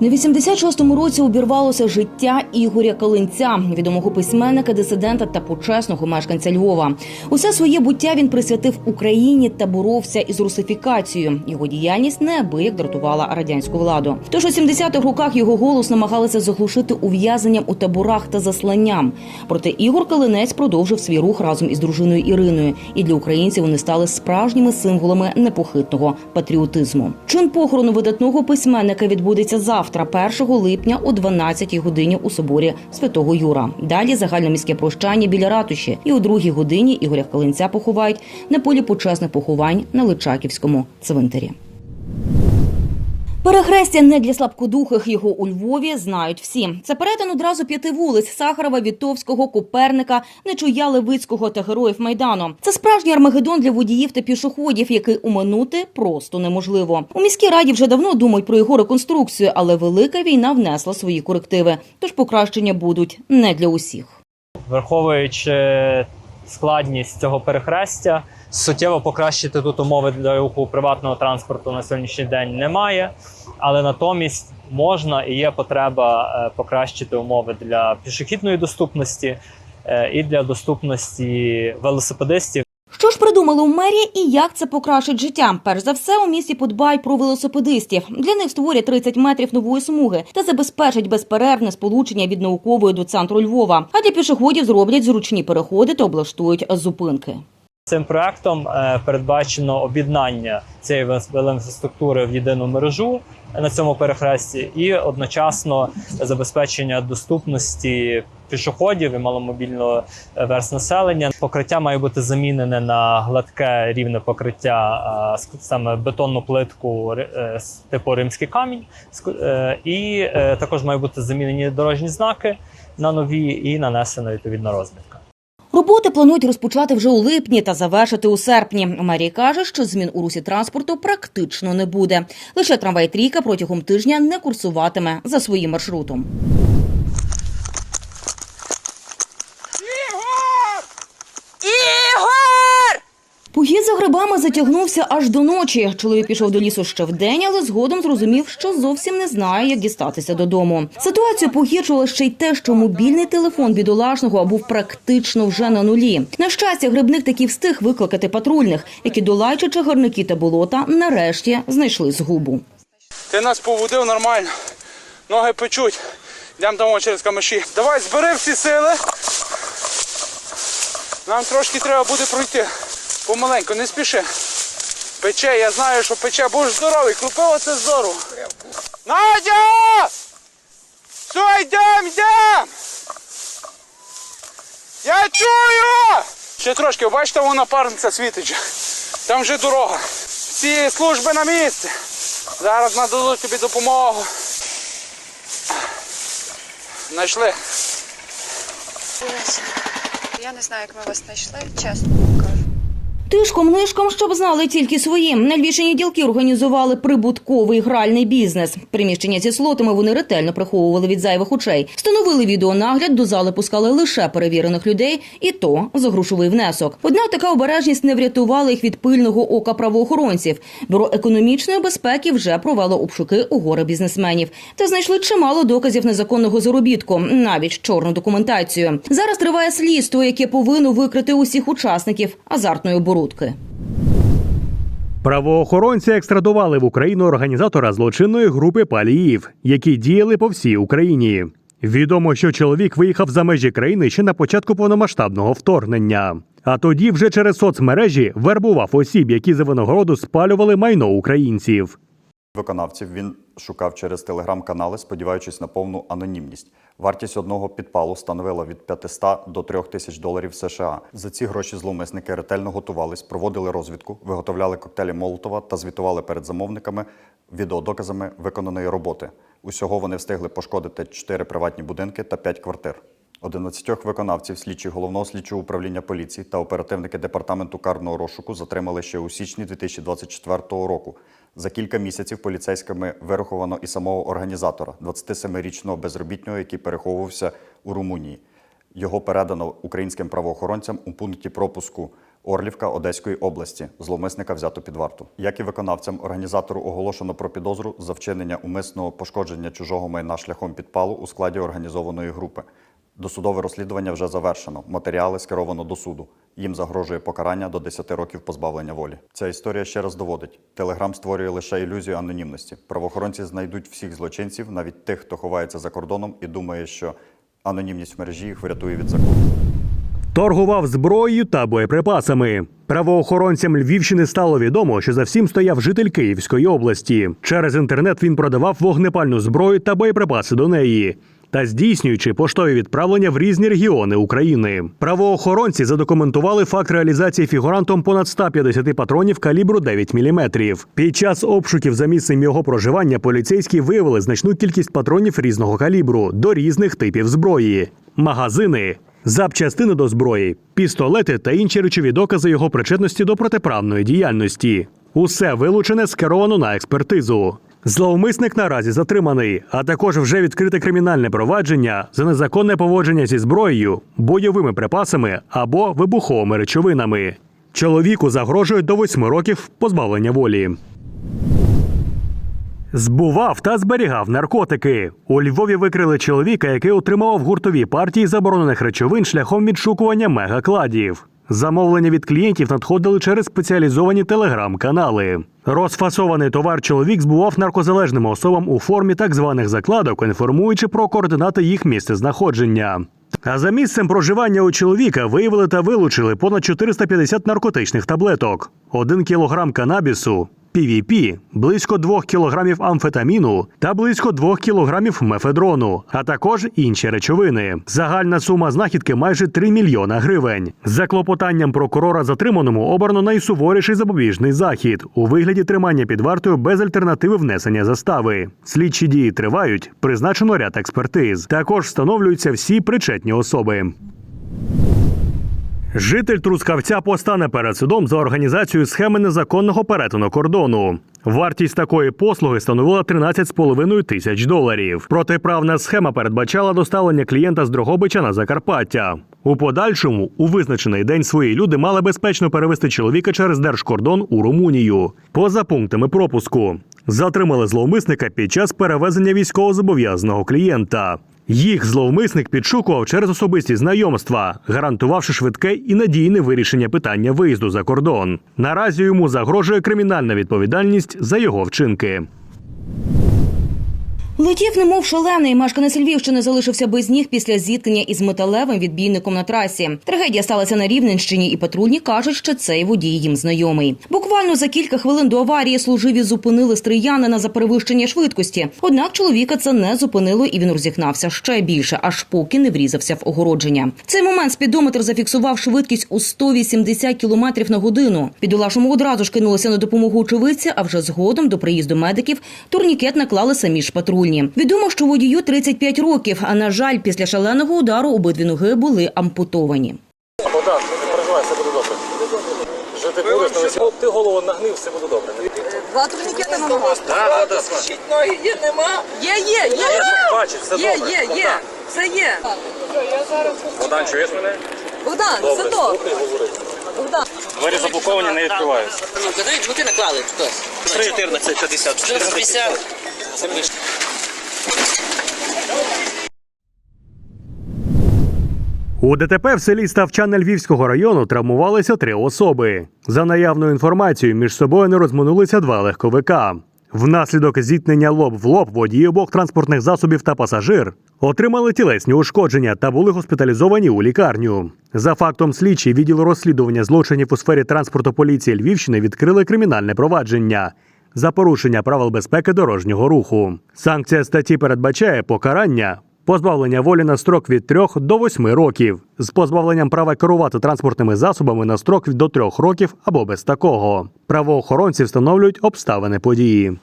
На 86-му році обірвалося життя Ігоря Калинця, відомого письменника, дисидента та почесного мешканця Львова. Усе своє буття він присвятив Україні та боровся із русифікацією. Його діяльність неабияк дратувала радянську владу. Тож у 70-х роках його голос намагалися заглушити ув'язненням у таборах та засланням. Проте Ігор Калинець продовжив свій рух разом із дружиною Іриною, і для українців вони стали справжніми символами непохитного патріотизму. Чин похорону видатного письменника відбудеться завтра, 1 липня о 12-й годині у соборі Святого Юра. Далі загальноміське прощання біля ратуші. І о 2-й годині Ігоря Калинця поховають на полі почесних поховань на Личаківському цвинтарі. Перехрестя не для слабкодухих його у Львові знають всі. Це перетин одразу п'яти вулиць Сахарова, Вітовського, Коперника, Нечуя Левицького та героїв Майдану. Це справжній армагеддон для водіїв та пішоходів, який уминути просто неможливо. У міській раді вже давно думають про його реконструкцію, але велика війна внесла свої корективи. Тож покращення будуть не для усіх. враховуючи складність цього перехрестя, суттєво покращити тут умови для руху приватного транспорту на сьогоднішній день немає, але натомість можна і є потреба е, покращити умови для пішохідної доступності е, і для доступності велосипедистів. Що ж придумали у мерії і як це покращить життя? Перш за все, у місті подбають про велосипедистів. Для них створять 30 метрів нової смуги та забезпечать безперервне сполучення від наукової до центру Львова. А для пішоходів зроблять зручні переходи та облаштують зупинки. Цим проектом е, передбачено об'єднання цієї велоінфраструктури в єдину мережу на цьому перехресті, і одночасно забезпечення доступності пішоходів і маломобільного е, верст населення. Покриття має бути замінене на гладке рівне покриття, а, саме бетонну плитку е, типу римський камінь. Е, І е, також мають бути замінені дорожні знаки на нові і нанесена відповідна розмітка. Роботи планують розпочати вже у липні та завершити у серпні. Мерія каже, що змін у русі транспорту практично не буде. Лише трамвай трійка протягом тижня не курсуватиме за своїм маршрутом. Похід за грибами затягнувся аж до ночі. Чоловік пішов до лісу ще вдень, але згодом зрозумів, що зовсім не знає, як дістатися додому. Ситуацію погіршувало ще й те, що мобільний телефон бідолашного був практично вже на нулі. На щастя, грибник таки встиг викликати патрульних, які, долаючи чагарники та болота, нарешті знайшли згубу. Ти нас поводив нормально. Ноги печуть. Йдемо там через камиші. Давай, збери всі сили. Нам трошки треба буде пройти. Помаленьку, не спіши. Пече, я знаю, що пече. Будеш здоровий, крупиво це здорово. Надя! Все, йдем, йдем! Я чую! Ще трошки, бачите, вона парниця світить. Там вже дорога. Всі служби на місці. Зараз нададуть тобі допомогу. Знайшли. Я не знаю, як ми вас знайшли, чесно. Тишком нишком, щоб знали тільки свої. На ділки організували прибутковий гральний бізнес. Приміщення зі слотами вони ретельно приховували від зайвих очей. Встановили відеонагляд, до зали пускали лише перевірених людей, і то за грошовий внесок. Однак така обережність не врятувала їх від пильного ока правоохоронців. Бюро економічної безпеки вже провело обшуки у гори бізнесменів та знайшли чимало доказів незаконного заробітку, навіть чорну документацію. Зараз триває слідство, яке повинно викрити усіх учасників азартної оборудки. Правоохоронці екстрадували в Україну організатора злочинної групи паліїв, які діяли по всій Україні. Відомо, що чоловік виїхав за межі країни ще на початку повномасштабного вторгнення. А тоді вже через соцмережі вербував осіб, які за винагороду спалювали майно українців. Виконавців він шукав через телеграм-канали, сподіваючись на повну анонімність. Вартість одного підпалу становила від 500 до 3 тисяч доларів США. За ці гроші зловмисники ретельно готувались, проводили розвідку, виготовляли коктейлі Молотова та звітували перед замовниками відеодоказами виконаної роботи. Усього вони встигли пошкодити 4 приватні будинки та 5 квартир. 11 виконавців слідчі головного слідчого управління поліції та оперативники департаменту карного розшуку затримали ще у січні 2024 року. За кілька місяців поліцейськими вираховано і самого організатора, 27-річного безробітнього, який переховувався у Румунії. Його передано українським правоохоронцям у пункті пропуску Орлівка Одеської області. Зловмисника взято під варту. Як і виконавцям, організатору оголошено про підозру за вчинення умисного пошкодження чужого майна шляхом підпалу у складі організованої групи. Досудове розслідування вже завершено. Матеріали скеровано до суду. Їм загрожує покарання до 10 років позбавлення волі. Ця історія ще раз доводить: Телеграм створює лише ілюзію анонімності. Правоохоронці знайдуть всіх злочинців, навіть тих, хто ховається за кордоном, і думає, що анонімність в мережі їх врятує від закону. Торгував зброєю та боєприпасами. Правоохоронцям Львівщини стало відомо, що за всім стояв житель Київської області. Через інтернет він продавав вогнепальну зброю та боєприпаси до неї. Та здійснюючи поштові відправлення в різні регіони України, правоохоронці задокументували факт реалізації фігурантом понад 150 патронів калібру 9 мм. Під час обшуків за місцем його проживання поліцейські виявили значну кількість патронів різного калібру до різних типів зброї, магазини, запчастини до зброї, пістолети та інші речові докази його причетності до протиправної діяльності. Усе вилучене скеровано на експертизу. Зловмисник наразі затриманий, а також вже відкрите кримінальне провадження за незаконне поводження зі зброєю, бойовими припасами або вибуховими речовинами. Чоловіку загрожує до восьми років позбавлення волі. Збував та зберігав наркотики. У Львові викрили чоловіка, який отримував гуртові партії заборонених речовин шляхом відшукування мегакладів. Замовлення від клієнтів надходили через спеціалізовані телеграм-канали. Розфасований товар чоловік збував наркозалежним особам у формі так званих закладок, інформуючи про координати їх місцезнаходження. А за місцем проживання у чоловіка виявили та вилучили понад 450 наркотичних таблеток, 1 кілограм канабісу, PVP, близько 2 кілограмів амфетаміну та близько 2 кілограмів мефедрону, а також інші речовини. Загальна сума знахідки майже 3 мільйона гривень. За клопотанням прокурора затриманому обрано найсуворіший запобіжний захід у вигляді тримання під вартою без альтернативи внесення застави. Слідчі дії тривають, призначено ряд експертиз. Також встановлюються всі причетні особи. Житель Трускавця постане перед судом за організацію схеми незаконного перетину кордону. Вартість такої послуги становила 13,5 тисяч доларів. Протиправна схема передбачала доставлення клієнта з Дрогобича на Закарпаття. У подальшому, у визначений день свої люди мали безпечно перевести чоловіка через держкордон у Румунію. Поза пунктами пропуску затримали зловмисника під час перевезення військовозобов'язаного клієнта. Їх зловмисник підшукував через особисті знайомства, гарантувавши швидке і надійне вирішення питання виїзду за кордон. Наразі йому загрожує кримінальна відповідальність за його вчинки. Летів, немов шалений. Мешканець Львівщини залишився без ніг після зіткнення із металевим відбійником на трасі. Трагедія сталася на Рівненщині, і патрульні кажуть, що цей водій їм знайомий. Буквально за кілька хвилин до аварії служиві зупинили стріянина за перевищення швидкості. Однак чоловіка це не зупинило, і він розігнався ще більше, аж поки не врізався в огородження. Цей момент спідометр зафіксував швидкість у 180 км на годину. Підолашому одразу ж кинулися на допомогу очевидця, а вже згодом до приїзду медиків турнікет наклали самі ж патрульні. Відомо, що водію 35 років. А на жаль, після шаленого удару обидві ноги були ампутовані. Богдан, не переживай, все буде добре. Жити будеш, весь- ти голову нагнив, все буде добре. Два турнікети на ногах. Так, так, Щить ноги є, нема. Є, є, є. Бачиш, все Є, добре. є, є. Все є. Богдан, чуєш мене? Богдан, все Добре, добре. слухай, говори. Богдан. Двері заблоковані, не відкриваються. Ну, куди жгути наклали? Хтось? 3,14, 50. 450. Це пише. У ДТП в селі Ставчане Львівського району травмувалися три особи. За наявною інформацією, між собою не розминулися два легковика. Внаслідок зіткнення лоб в лоб водії обох транспортних засобів та пасажир отримали тілесні ушкодження та були госпіталізовані у лікарню. За фактом слідчі відділу розслідування злочинів у сфері транспорту поліції Львівщини відкрили кримінальне провадження за порушення правил безпеки дорожнього руху. Санкція статті передбачає покарання позбавлення волі на строк від 3 до 8 років, з позбавленням права керувати транспортними засобами на строк до 3 років або без такого. Правоохоронці встановлюють обставини події.